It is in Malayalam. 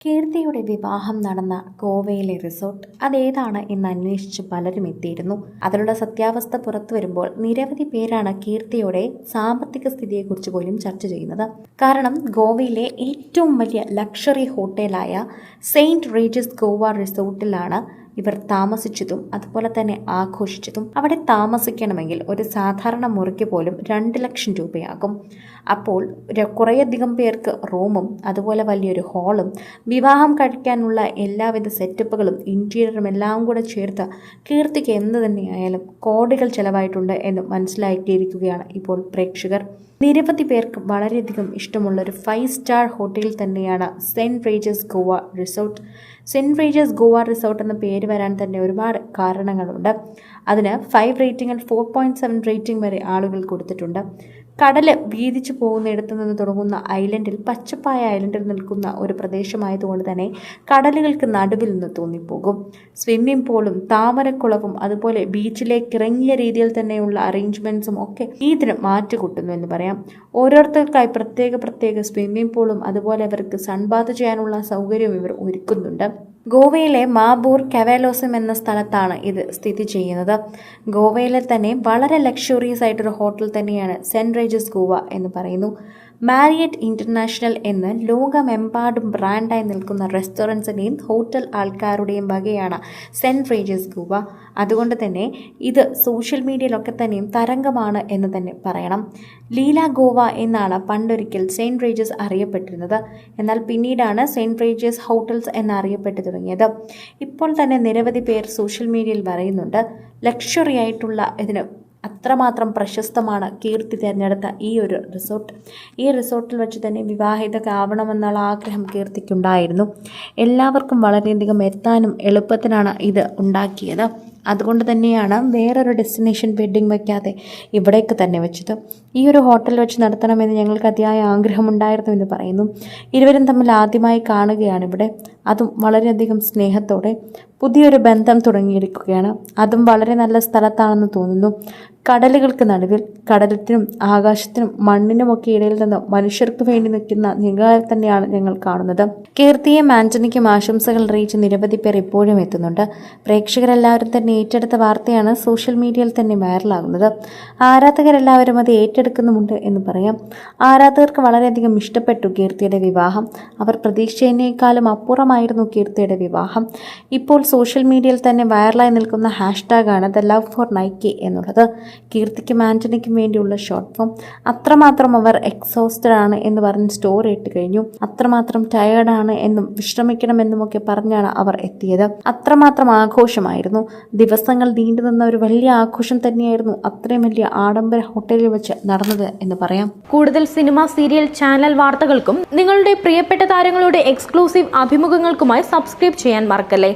കീർത്തിയുടെ വിവാഹം നടന്ന ഗോവയിലെ റിസോർട്ട് അതേതാണ് എന്ന് അന്വേഷിച്ച് പലരും എത്തിയിരുന്നു. അതിലുള്ള സത്യാവസ്ഥ പുറത്തു വരുമ്പോൾ നിരവധി പേരാണ് കീർത്തിയുടെ സാമ്പത്തിക സ്ഥിതിയെക്കുറിച്ച് പോലും ചർച്ച ചെയ്യുന്നത്. കാരണം ഗോവയിലെ ഏറ്റവും വലിയ ലക്ഷറി ഹോട്ടലായ സെയിന്റ് റേജസ് ഗോവ റിസോർട്ടിലാണ് ഇവർ താമസിച്ചതും അതുപോലെ തന്നെ ആഘോഷിച്ചതും അവിടെ താമസിക്കണമെങ്കിൽ ഒരു സാധാരണ മുറിക്ക് പോലും രണ്ട് ലക്ഷം രൂപയാകും. അപ്പോൾ കുറേയധികം പേർക്ക് റൂമും അതുപോലെ വലിയൊരു ഹാളും വിവാഹം കഴിക്കാനുള്ള എല്ലാവിധ സെറ്റപ്പുകളും ഇന്റീരിയറും എല്ലാം കൂടെ ചേർത്ത് കീർത്തിക്ക് എന്ത് തന്നെയായാലും കോടികൾ ചിലവായിട്ടുണ്ട് എന്ന് മനസ്സിലാക്കിയിരിക്കുകയാണ് ഇപ്പോൾ പ്രേക്ഷകർ. നിരവധി പേർക്ക് വളരെയധികം ഇഷ്ടമുള്ള ഒരു ഫൈവ് സ്റ്റാർ ഹോട്ടലിൽ തന്നെയാണ് Saint Regis Goa resort. Saint Regis Goa resort എന്ന പേര് വരാൻ തന്നെ ഒരുപാട് കാരണങ്ങളുണ്ട്. അതിന് five rating and four point seven rating വരെ ആളുകൾ കൊടുത്തിട്ടുണ്ട്. കടൽ വീതിച്ചു പോകുന്നിടത്തു നിന്ന് തുടങ്ങുന്ന ഐലൻഡിൽ പച്ചപ്പായ ഐലൻഡിൽ നിൽക്കുന്ന ഒരു പ്രദേശമായതുകൊണ്ട് തന്നെ കടലുകൾക്ക് നടുവിൽ നിന്ന് തോന്നിപ്പോകും സ്വിമ്മിംഗ് പൂളും താമരക്കുളവും അതുപോലെ ബീച്ചിലേക്ക് ഇറങ്ങിയ രീതിയിൽ തന്നെയുള്ള അറേഞ്ച്മെന്റ്സും ഒക്കെ ഇതിന് മാറ്റുകൂട്ടുന്നു എന്ന് പറയാം. ഓരോരുത്തർക്കായി പ്രത്യേക പ്രത്യേക സ്വിമ്മിംഗ് പൂളും അതുപോലെ അവർക്ക് സൺബാത്ത് ചെയ്യാനുള്ള സൗകര്യവും ഇവർ ഒരുക്കുന്നുണ്ട്. ഗോവയിലെ മാബൂർ കവാലോസം എന്ന സ്ഥലത്താണ് ഇത് സ്ഥിതി ചെയ്യുന്നത്. ഗോവയിലെ തന്നെ വളരെ ലക്ഷറിയസ് ആയിട്ടൊരു ഹോട്ടൽ തന്നെയാണ് സെന്റ് റേജസ് ഗോവ എന്ന് പറയുന്നു. മാരിയറ്റ് ഇന്റർനാഷണൽ എന്ന് ലോകമെമ്പാടും ബ്രാൻഡായി നിൽക്കുന്ന റെസ്റ്റോറന്റ്സിന്റെയും ഹോട്ടൽ ആൾക്കാരുടെയും വകയാണ് സെന്റ് റേജസ് ഗോവ. അതുകൊണ്ട് തന്നെ ഇത് സോഷ്യൽ മീഡിയയിലൊക്കെ തന്നെയും തരംഗമാണ് എന്ന് തന്നെ പറയണം. ലീല ഗോവ എന്നാണ് പണ്ടൊരിക്കൽ സെയിന്റ് റേജസ് അറിയപ്പെട്ടിരുന്നത്. എന്നാൽ പിന്നീടാണ് സെയിന്റ് റേജസ് ഹോട്ടൽസ് എന്നറിയപ്പെട്ടു തുടങ്ങിയത്. ഇപ്പോൾ തന്നെ നിരവധി പേർ സോഷ്യൽ മീഡിയയിൽ പറയുന്നുണ്ട്. ലക്ഷറി ആയിട്ടുള്ള ഇതിന് അത്രമാത്രം പ്രശസ്തമാണ് കീർത്തി തിരഞ്ഞെടുത്ത ഈ ഒരു റിസോർട്ട് ഈ റിസോർട്ടിൽ വെച്ച് തന്നെ വിവാഹിതകാവണമെന്നുള്ള ആഗ്രഹം കീർത്തിക്കുണ്ടായിരുന്നു. എല്ലാവർക്കും വളരെയധികം എത്താനും എളുപ്പത്തിനാണ് ഇത് ഉണ്ടാക്കിയത്. അതുകൊണ്ട് തന്നെയാണ് വേറൊരു ഡെസ്റ്റിനേഷൻ വെഡ്ഡിങ് വയ്ക്കാതെ ഇവിടേക്ക് തന്നെ വെച്ചത്. ഈ ഒരു ഹോട്ടൽ വെച്ച് നടത്തണമെന്ന് ഞങ്ങൾക്ക് അതിയായ ആഗ്രഹമുണ്ടായിരുന്നു എന്ന് പറയുന്നു. ഇരുവരും തമ്മിൽ ആദ്യമായി കാണുകയാണ് ഇവിടെ. അതും വളരെയധികം സ്നേഹത്തോടെ പുതിയൊരു ബന്ധം തുടങ്ങിയിരിക്കുകയാണ്. അതും വളരെ നല്ല സ്ഥലത്താണെന്ന് തോന്നുന്നു. കടലുകൾക്ക് നടുവിൽ കടലത്തിനും ആകാശത്തിനും മണ്ണിനുമൊക്കെ ഇടയിൽ നിന്ന് മനുഷ്യർക്ക് വേണ്ടി നിൽക്കുന്ന നിങ്ങളെ തന്നെയാണ് ഞങ്ങൾ കാണുന്നത്. കീർത്തിയും ആന്റണിക്കും ആശംസകൾ അറിയിച്ച് നിരവധി പേർ ഇപ്പോഴും എത്തുന്നുണ്ട്. പ്രേക്ഷകരെല്ലാവരും തന്നെ ഏറ്റെടുത്ത വാർത്തയാണ് സോഷ്യൽ മീഡിയയിൽ തന്നെ വൈറലാകുന്നത്. ആരാധകരെല്ലാവരും അത് ഏറ്റെടുക്കുന്നുമുണ്ട് എന്ന് പറയാം. ആരാധകർക്ക് വളരെയധികം ഇഷ്ടപ്പെട്ടു കീർത്തിയുടെ വിവാഹം. അവർ പ്രതീക്ഷിച്ചതിനേക്കാളും അപ്പുറമായിരുന്നു കീർത്തിയുടെ വിവാഹം. ഇപ്പോൾ സോഷ്യൽ മീഡിയയിൽ തന്നെ വൈറലായി നിൽക്കുന്ന ഹാഷ്ടാഗാണ് ദ ലവ് ഫോർ നൈക്കി എന്നുള്ളത്. കീർത്തിക്കും ആന്റണിക്കും വേണ്ടിയുള്ള ഷോർട്ട് ഫോം അത്രമാത്രം അവർ എക്സോസ്റ്റഡ് ആണ് എന്ന് പറഞ്ഞ് സ്റ്റോറി ഇട്ട് കഴിഞ്ഞു. അത്രമാത്രം ടയേർഡാണ് എന്നും വിശ്രമിക്കണമെന്നുമൊക്കെ പറഞ്ഞാണ് അവർ എത്തിയത്. അത്രമാത്രം ആഘോഷമായിരുന്നു. ദിവസങ്ങൾ നീണ്ടു നിന്ന ഒരു വലിയ ആഘോഷം തന്നെയായിരുന്നു അത്രയും വലിയ ആഡംബര ഹോട്ടലിൽ വെച്ച് നടന്നത് എന്ന് പറയാം. കൂടുതൽ സിനിമ സീരിയൽ ചാനൽ വാർത്തകൾക്കും നിങ്ങളുടെ പ്രിയപ്പെട്ട താരങ്ങളുടെ എക്സ്ക്ലൂസീവ് അഭിമുഖങ്ങൾക്കുമായി സബ്സ്ക്രൈബ് ചെയ്യാൻ മറക്കല്ലേ?